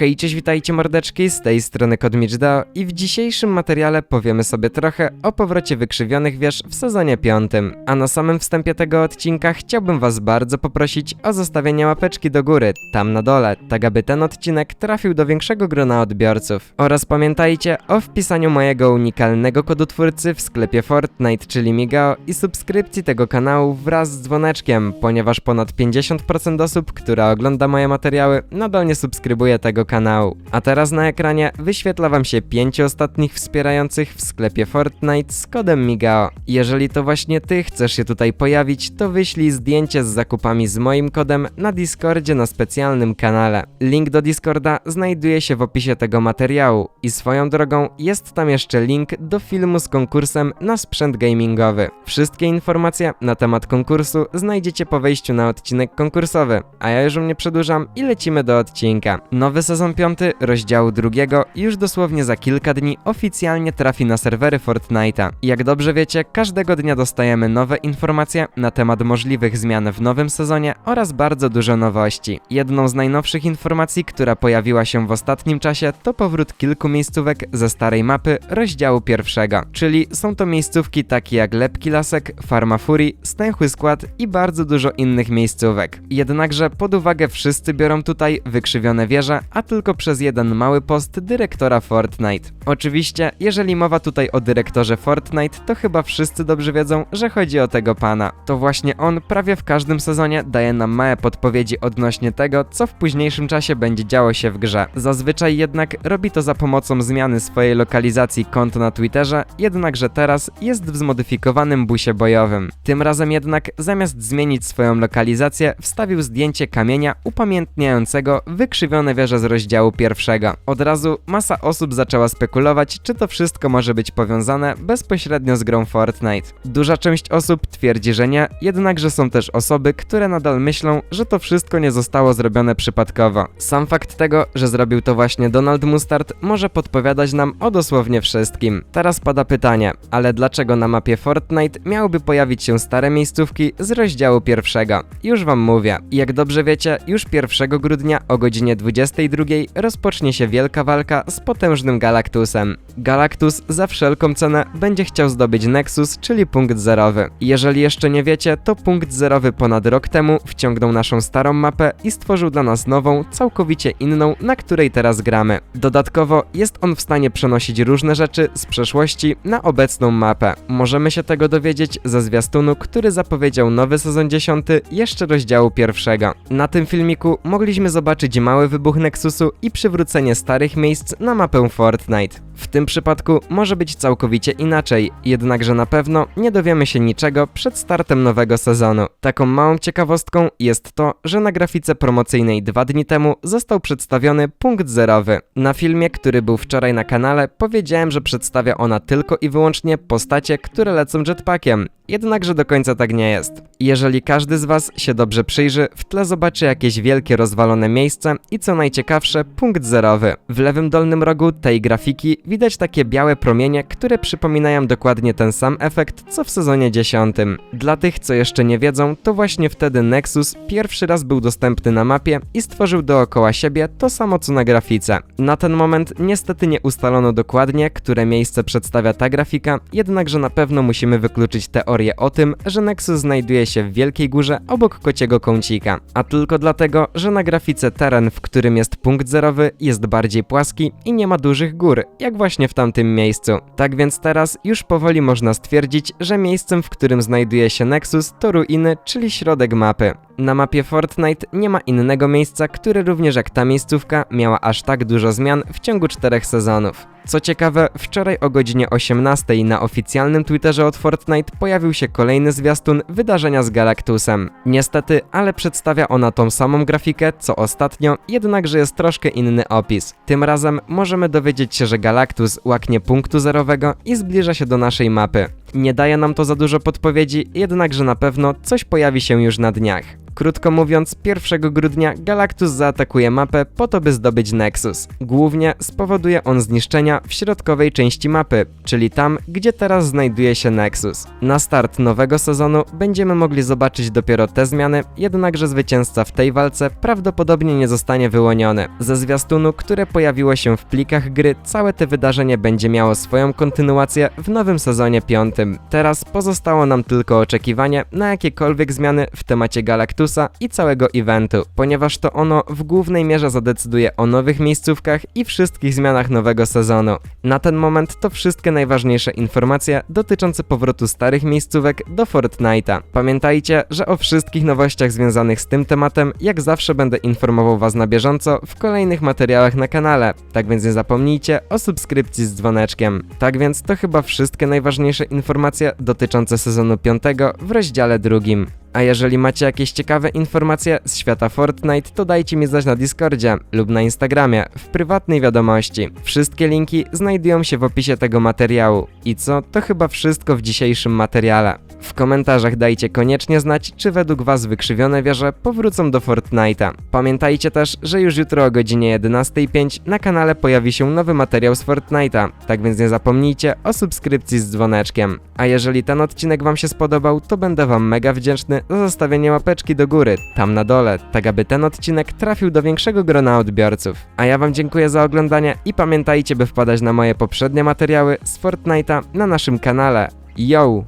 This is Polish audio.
Hej, cześć, witajcie mordeczki, z tej strony Kodmiczdao i w dzisiejszym materiale powiemy sobie trochę o powrocie wykrzywionych wież w sezonie piątym. A na samym wstępie tego odcinka chciałbym was bardzo poprosić o zostawienie łapeczki do góry, tam na dole, tak aby ten odcinek trafił do większego grona odbiorców. Oraz pamiętajcie o wpisaniu mojego unikalnego kodu twórcy w sklepie Fortnite, czyli Migao i subskrypcji tego kanału wraz z dzwoneczkiem, ponieważ ponad 50% osób, która ogląda moje materiały, nadal nie subskrybuje tego kanału. A teraz na ekranie wyświetla wam się pięciu ostatnich wspierających w sklepie Fortnite z kodem Migao. Jeżeli to właśnie ty chcesz się tutaj pojawić, to wyślij zdjęcie z zakupami z moim kodem na Discordzie na specjalnym kanale. Link do Discorda znajduje się w opisie tego materiału i swoją drogą jest tam jeszcze link do filmu z konkursem na sprzęt gamingowy. Wszystkie informacje na temat konkursu znajdziecie po wejściu na odcinek konkursowy, a ja już nie przedłużam i lecimy do odcinka. Nowy sezon 5 rozdziału drugiego już dosłownie za kilka dni oficjalnie trafi na serwery Fortnite'a. Jak dobrze wiecie, każdego dnia dostajemy nowe informacje na temat możliwych zmian w nowym sezonie oraz bardzo dużo nowości. Jedną z najnowszych informacji, która pojawiła się w ostatnim czasie, to powrót kilku miejscówek ze starej mapy rozdziału pierwszego. Czyli są to miejscówki takie jak Lepki Lasek, Farma Fury, Stęchły Skład i bardzo dużo innych miejscówek. Jednakże pod uwagę wszyscy biorą tutaj wykrzywione wieże, a tylko przez jeden mały post dyrektora Fortnite. Oczywiście, jeżeli mowa tutaj o dyrektorze Fortnite, to chyba wszyscy dobrze wiedzą, że chodzi o tego pana. To właśnie on prawie w każdym sezonie daje nam małe podpowiedzi odnośnie tego, co w późniejszym czasie będzie działo się w grze. Zazwyczaj jednak robi to za pomocą zmiany swojej lokalizacji konta na Twitterze, jednakże teraz jest w zmodyfikowanym busie bojowym. Tym razem jednak zamiast zmienić swoją lokalizację, wstawił zdjęcie kamienia upamiętniającego wykrzywione wieże z rozdziału pierwszego. Od razu masa osób zaczęła spekulować, czy to wszystko może być powiązane bezpośrednio z grą Fortnite. Duża część osób twierdzi, że nie, jednakże są też osoby, które nadal myślą, że to wszystko nie zostało zrobione przypadkowo. Sam fakt tego, że zrobił to właśnie Donald Mustard, może podpowiadać nam o dosłownie wszystkim. Teraz pada pytanie, ale dlaczego na mapie Fortnite miałyby pojawić się stare miejscówki z rozdziału pierwszego? Już wam mówię. Jak dobrze wiecie, już 1 grudnia o godzinie 22 rozpocznie się wielka walka z potężnym Galactusem. Galactus za wszelką cenę będzie chciał zdobyć Nexus, czyli punkt zerowy. Jeżeli jeszcze nie wiecie, to punkt zerowy ponad rok temu wciągnął naszą starą mapę i stworzył dla nas nową, całkowicie inną, na której teraz gramy. Dodatkowo jest on w stanie przenosić różne rzeczy z przeszłości na obecną mapę. Możemy się tego dowiedzieć ze zwiastunu, który zapowiedział nowy sezon 10 jeszcze rozdziału pierwszego. Na tym filmiku mogliśmy zobaczyć mały wybuch Nexusu i przywrócenie starych miejsc na mapę Fortnite. W tym przypadku może być całkowicie inaczej, jednakże na pewno nie dowiemy się niczego przed startem nowego sezonu. Taką małą ciekawostką jest to, że na grafice promocyjnej dwa dni temu został przedstawiony punkt zerowy. Na filmie, który był wczoraj na kanale, powiedziałem, że przedstawia ona tylko i wyłącznie postacie, które lecą jetpackiem. Jednakże do końca tak nie jest. Jeżeli każdy z Was się dobrze przyjrzy, w tle zobaczy jakieś wielkie rozwalone miejsce i co najciekawsze, punkt zerowy. W lewym dolnym rogu tej grafiki widać takie białe promienie, które przypominają dokładnie ten sam efekt, co w sezonie 10. Dla tych, co jeszcze nie wiedzą, to właśnie wtedy Nexus pierwszy raz był dostępny na mapie i stworzył dookoła siebie to samo co na grafice. Na ten moment niestety nie ustalono dokładnie, które miejsce przedstawia ta grafika, jednakże na pewno musimy wykluczyć teorię o tym, że Nexus znajduje się w Wielkiej Górze obok kociego kącika, a tylko dlatego, że na grafice teren, w którym jest punkt zerowy, jest bardziej płaski i nie ma dużych gór, jak właśnie w tamtym miejscu. Tak więc teraz już powoli można stwierdzić, że miejscem, w którym znajduje się Nexus, to ruiny, czyli środek mapy. Na mapie Fortnite nie ma innego miejsca, które również jak ta miejscówka miała aż tak dużo zmian w ciągu czterech sezonów. Co ciekawe, wczoraj o godzinie 18 na oficjalnym Twitterze od Fortnite pojawił się kolejny zwiastun wydarzenia z Galactusem. Niestety, ale przedstawia ona tą samą grafikę co ostatnio, jednakże jest troszkę inny opis. Tym razem możemy dowiedzieć się, że Galactus łaknie punktu zerowego i zbliża się do naszej mapy. Nie daje nam to za dużo podpowiedzi, jednakże na pewno coś pojawi się już na dniach. Krótko mówiąc, 1 grudnia Galactus zaatakuje mapę po to, by zdobyć Nexus. Głównie spowoduje on zniszczenia w środkowej części mapy, czyli tam, gdzie teraz znajduje się Nexus. Na start nowego sezonu będziemy mogli zobaczyć dopiero te zmiany, jednakże zwycięzca w tej walce prawdopodobnie nie zostanie wyłoniony. Ze zwiastunu, które pojawiło się w plikach gry, całe te wydarzenie będzie miało swoją kontynuację w nowym sezonie piątym. Teraz pozostało nam tylko oczekiwanie na jakiekolwiek zmiany w temacie I całego eventu, ponieważ to ono w głównej mierze zadecyduje o nowych miejscówkach i wszystkich zmianach nowego sezonu. Na ten moment to wszystkie najważniejsze informacje dotyczące powrotu starych miejscówek do Fortnite'a. Pamiętajcie, że o wszystkich nowościach związanych z tym tematem jak zawsze będę informował Was na bieżąco w kolejnych materiałach na kanale, tak więc nie zapomnijcie o subskrypcji z dzwoneczkiem. Tak więc to chyba wszystkie najważniejsze informacje dotyczące sezonu 5 w rozdziale drugim. A jeżeli macie jakieś ciekawe informacje z świata Fortnite, to dajcie mi znać na Discordzie lub na Instagramie w prywatnej wiadomości. Wszystkie linki znajdują się w opisie tego materiału. I co, to chyba wszystko w dzisiejszym materiale. W komentarzach dajcie koniecznie znać, czy według Was wykrzywione wieże powrócą do Fortnite'a. Pamiętajcie też, że już jutro o godzinie 11.05 na kanale pojawi się nowy materiał z Fortnite'a, tak więc nie zapomnijcie o subskrypcji z dzwoneczkiem. A jeżeli ten odcinek Wam się spodobał, to będę Wam mega wdzięczny za zostawienie łapeczki do góry, tam na dole, tak aby ten odcinek trafił do większego grona odbiorców. A ja Wam dziękuję za oglądanie i pamiętajcie, by wpadać na moje poprzednie materiały z Fortnite'a Edyta na naszym kanale. Yo!